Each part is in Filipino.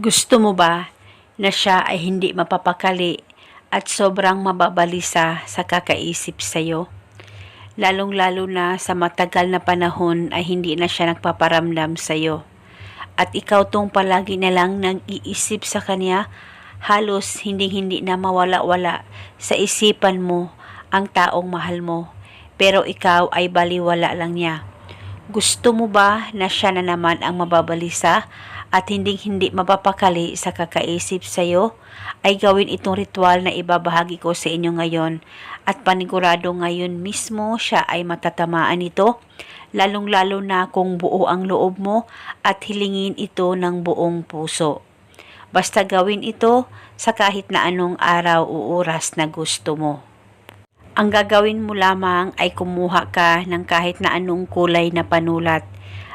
Gusto mo ba na siya ay hindi mapapakali at sobrang mababalisa sa kakaisip sa'yo? Lalong-lalo na sa matagal na panahon ay hindi na siya nagpaparamdam sa'yo. At ikaw tong palagi na lang nag-iisip sa kanya, halos hindi-hindi na mawala-wala sa isipan mo ang taong mahal mo. Pero ikaw ay baliwala lang niya. Gusto mo ba na siya na naman ang mababalisa at hindi hindi mapapakali sa kakaisip sa iyo? Ay gawin itong ritual na ibabahagi ko sa inyo ngayon at panigurado ngayon mismo siya ay matatamaan ito lalong-lalo na kung buo ang loob mo at hilingin ito ng buong puso. Basta gawin ito sa kahit na anong araw o oras na gusto mo. Ang gagawin mo lamang ay kumuha ka ng kahit na anong kulay na panulat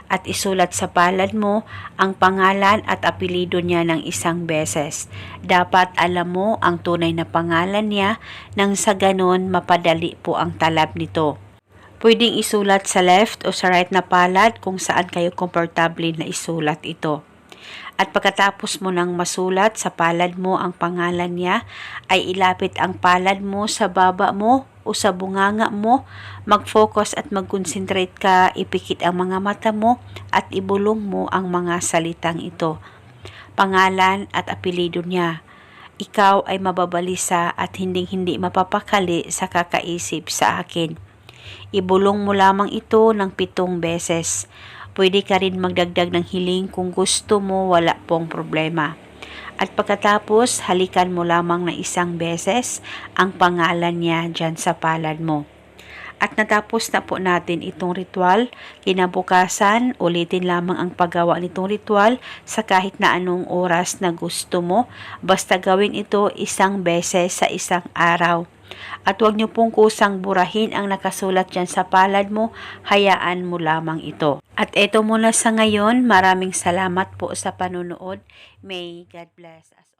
at isulat sa palad mo ang pangalan at apelido niya ng isang beses. Dapat alam mo ang tunay na pangalan niya nang sa ganon mapadali po ang talab nito. Pwedeng isulat sa left o sa right na palad kung saan kayo komportable na isulat ito. At pagkatapos mo nang masulat sa palad mo ang pangalan niya, ay ilapit ang palad mo sa baba mo o sa bunganga mo, mag-focus at mag-concentrate ka, ipikit ang mga mata mo at ibulong mo ang mga salitang ito. Pangalan at apelido niya. Ikaw ay mababalisa at hinding-hindi mapapakali sa kakaisip sa akin. Ibulong mo lamang ito ng pitong beses. Pwede ka rin magdagdag ng hiling kung gusto mo wala pong problema. At pagkatapos, halikan mo lamang na isang beses ang pangalan niya dyan sa palad mo. At natapos na po natin itong ritual, kinabukasan, ulitin lamang ang paggawa nitong ritual sa kahit na anong oras na gusto mo. Basta gawin ito isang beses sa isang araw. At huwag niyo pong kusang burahin ang nakasulat dyan sa palad mo, hayaan mo lamang ito. At ito muna sa ngayon, maraming salamat po sa panunood. May God bless us.